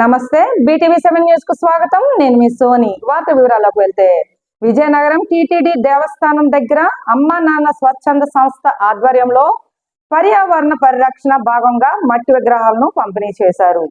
నమస్తే. BTV seven న్యూస్కు స్వాగతం. నేను మీ సోని. వార్త వివరాలకు వెళ్తే విజయనగరం టిటిడి దేవస్థానం దగ్గర అమ్మా నాన్న స్వచ్ఛంద సంస్థ ఆధ్వర్యంలో పర్యావరణ పరిరక్షణ భాగంగా మట్టి విగ్రహాలను పంపిణీ చేశారు.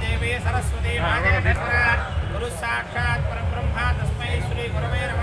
దేవీ సరస్వతి గురు సాక్షాత్ పరబ్రహ్మ తస్మై శ్రీ గురవే నమ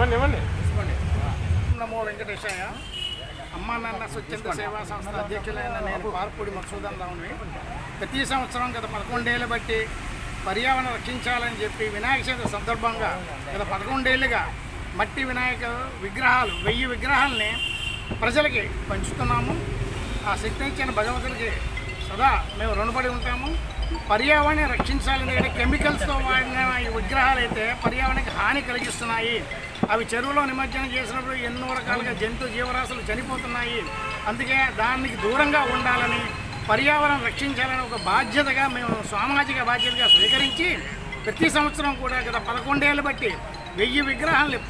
ఇవ్వండి ఇవ్వండి. నమో వెంకటేశాయ. అమ్మా నాన్న స్వచ్ఛంద సేవా సంస్థ అధ్యక్షులైన నేను పార్పూడి మసూదన్ రావుని. ప్రతి సంవత్సరం గత పదకొండేళ్ళు బట్టి పర్యావరణ రక్షించాలని చెప్పి వినాయక చవితి సందర్భంగా గత పదకొండేళ్ళుగా మట్టి వినాయక విగ్రహాలు వెయ్యి విగ్రహాలని ప్రజలకి పంచుతున్నాము. ఆ శక్తి ఇచ్చిన భగవంతుడికి సదా మేము రుణపడి ఉంటాము. పర్యావరణాన్ని రక్షించాలి కెమికల్స్తో వాడిన ఈ విగ్రహాలు అయితే పర్యావరణానికి హాని కలిగిస్తున్నాయి. అవి చెరువులో నిమజ్జనం చేసినప్పుడు ఎన్నో రకాలుగా జంతు జీవరాశులు చనిపోతున్నాయి. అందుకే దానికి దూరంగా ఉండాలని పర్యావరణం రక్షించాలని ఒక బాధ్యతగా మేము సామాజిక బాధ్యతగా స్వీకరించి ప్రతి సంవత్సరం కూడా గత పదకొండేళ్ళు బట్టి వెయ్యి విగ్రహాలు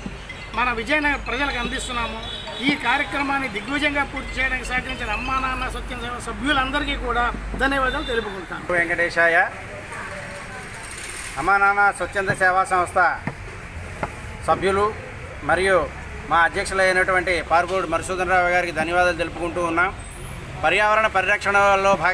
మన విజయనగర ప్రజలకు అందిస్తున్నాము. ఈ కార్యక్రమాన్ని దిగ్విజయంగా పూర్తి చేయడానికి సహకరించిన అమ్మా నాన్న సత్యం సేవ సభ్యులందరికీ కూడా ధన్యవాదాలు తెలుపుకుంటాను. వెంకటేశాయ అమ్మా నాన్న స్వచ్ఛంద సేవా సంస్థ సభ్యులు మరియు మా అధ్యక్షులైనటువంటి పార్గోడు మధుసూదన్ గారికి ధన్యవాదాలు తెలుపుకుంటూ ఉన్నాం. పర్యావరణ పరిరక్షణలో భాగంగా